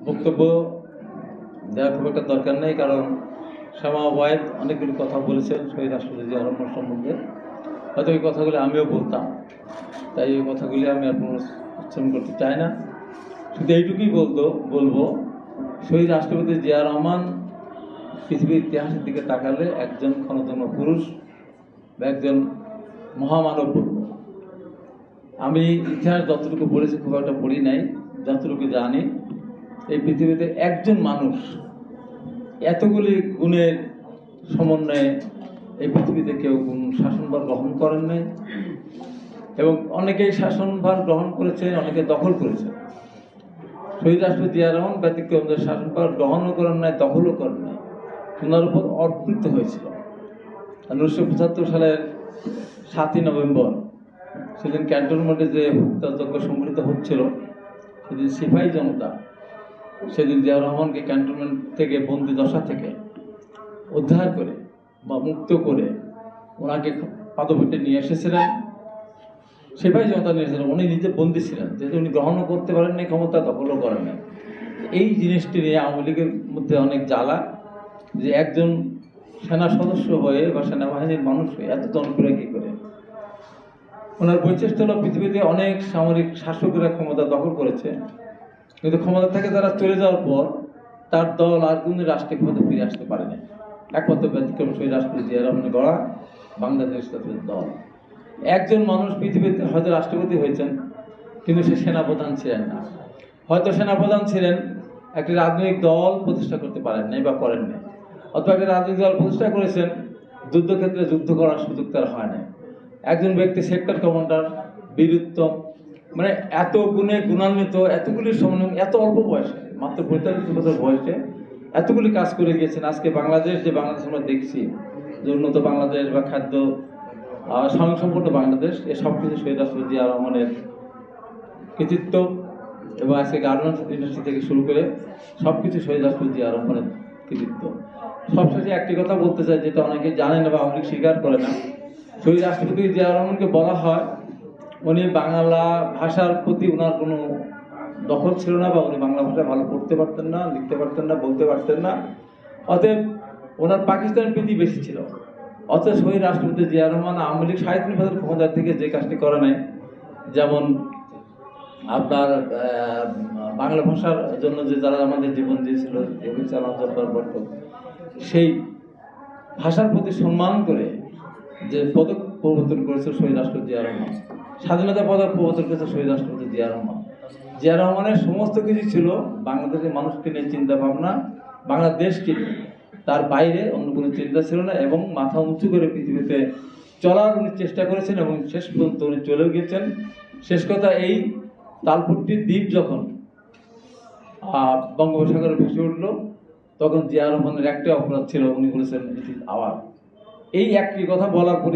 বক্তব্য দেওয়ার খুব একটা দরকার নেই, কারণ শ্যামা ওয়াইদ অনেকগুলো কথা বলেছেন শহীদ রাষ্ট্রপতি আরম্ভ সম্বন্ধে। হয়তো এই কথাগুলি আমিও বলতাম, তাই এই কথাগুলি আমি আর পুনরুচ্চারণ করতে চাই না। শুধু এইটুকুই বলতো, বলব, শহীদ রাষ্ট্রপতি জিয়া রহমান পৃথিবীর ইতিহাসের দিকে তাকালে একজন ক্ষণতম পুরুষ বা একজন মহামানব আমি ইতিহাস যতটুকু পড়েছি খুব একটা পড়ি নাই, যতটুকু জানি। এই পৃথিবীতে একজন মানুষ এতগুলি গুণের সমন্বয়ে এই পৃথিবীতে কেউ গুণ শাসনভার গ্রহণ করেন নাই। এবং অনেকেই শাসনভার গ্রহণ করেছে অনেকে দখল করেছে শহীদ রাষ্ট্রপতি জিয়া রহমান ব্যতিক্রম যে শাসনভার গ্রহণও করেন নাই, দখলও করেন নাই। ওনার উপর অর্পিত হয়েছিল। উনিশশো পঁচাত্তর সালের সাতই নভেম্বর সেদিন ক্যান্টনমেন্টে যে হত্যাযজ্ঞ সংঘটিত হচ্ছিল, সেদিন সিপাহী জনতা সেদিন জিয়া রহমানকে ক্যান্টনমেন্ট থেকে, বন্দি দশা থেকে উদ্ধার করে বা মুক্ত করে ওনাকে পাদভূতে নিয়ে এসেছিলেন। সিপাহী জনতা নিয়ে এসেছিলেন উনি নিজে বন্দি ছিলেন। যেহেতু উনি গ্রহণও করতে পারেননি ক্ষমতা, দখলও করেন নাই। এই জিনিসটি নিয়ে আওয়ামী লীগের মধ্যে অনেক জ্বালা যে একজন সেনা সদস্য হয়ে বা সেনাবাহিনীর মানুষ হয়ে এত জনপ্রিয় কী করে। ওনার বৈশিষ্ট্য হলো পৃথিবীতে অনেক সামরিক শাসকরা ক্ষমতা দখল করেছে। কিন্তু ক্ষমতা থেকে তারা চলে যাওয়ার পর তার দল আর কোনো রাষ্ট্রীয় ক্ষমতা ফিরে আসতে পারেনি একমাত্র ব্যতিক্রম সেই রাষ্ট্রপতি জিয়া রহমানের গড়া বাংলাদেশ জাতীয় দল। একজন মানুষ পৃথিবীতে হয়তো রাষ্ট্রপতি হয়েছেন, কিন্তু সে সেনাপ্রধান ছিলেন না। হয়তো সেনাপ্রধান ছিলেন, একটি রাজনৈতিক দল প্রতিষ্ঠা করতে পারেন নাই বা করেন নাই। অথবা একটি রাজনৈতিক দল প্রতিষ্ঠা করেছেন, যুদ্ধক্ষেত্রে যুদ্ধ করার সুযোগ তার হয় নাই। একজন ব্যক্তি সেক্টর কমান্ডার, বীরুত্তম মানে এত গুণে গুণান্বিত, এতগুলি সমন্বয় এত অল্প বয়সে, মাত্র পঁয়তাল্লিশ বছর বয়সে এতগুলি কাজ করে গিয়েছেন। আজকে বাংলাদেশ যে বাংলাদেশ আমরা দেখছি, যে উন্নত বাংলাদেশ বা খাদ্য স্বয়ংসম্পূর্ণ বাংলাদেশ, এ সব কিছু শহীদ রাষ্ট্রপতি রহমানের কৃতিত্ব এবং আজকে গার্মেন্টস ইন্ডাস্ট্রি থেকে শুরু করে সব কিছু শহীদ রাষ্ট্রপতি রহমানের কৃতিত্ব। সবশেষে একটি কথা বলতে চাই, যেটা অনেকে জানে না বা অনেক স্বীকার করে না। শহীদ রাষ্ট্রপতি জিয়া রহমানকে বলা হয় উনি বাংলা ভাষার প্রতি ওনার কোনো দখল ছিল না বা উনি বাংলা ভাষা ভালো পড়তে পারতেন না, লিখতে পারতেন না, বলতে পারতেন না। অতএব ওনার পাকিস্তানের প্রীতি বেশি ছিল। অতএব শহীদ রাষ্ট্রপতি জিয়া রহমান আওয়ামী লীগ সাহিত্য নির্বাচন ক্ষমতার থেকে যে কাজটি করে নাই, যেমন আপনার বাংলা ভাষার জন্য যে যারা আমাদের জীবন দিয়েছিল সেই ভাষার প্রতি সম্মান করে যে পদক প্রবর্তন করেছে শহীদ রাষ্ট্রপতি জিয়া রহমান। স্বাধীনতা পদক প্রবর্তন করেছে শহীদ রাষ্ট্রপতি জিয়া রহমান জিয়া রহমানের সমস্ত কিছু ছিল বাংলাদেশের মানুষকে নিয়ে চিন্তা ভাবনা, বাংলাদেশকে। তার বাইরে অন্য কোনো চিন্তা ছিল না এবং মাথা উঁচু করে পৃথিবীতে চলার উনি চেষ্টা করেছেন এবং শেষ পর্যন্ত উনি চলেও গিয়েছেন শেষ কথা এই তালপুট্টির দ্বীপ যখন বঙ্গোপসাগরে ভেসে উঠল, তখন জিয়া রহমানের একটাই অপরাধ ছিল, উনি বলেছেন আওয়ার এই একটি কথা বলার পরে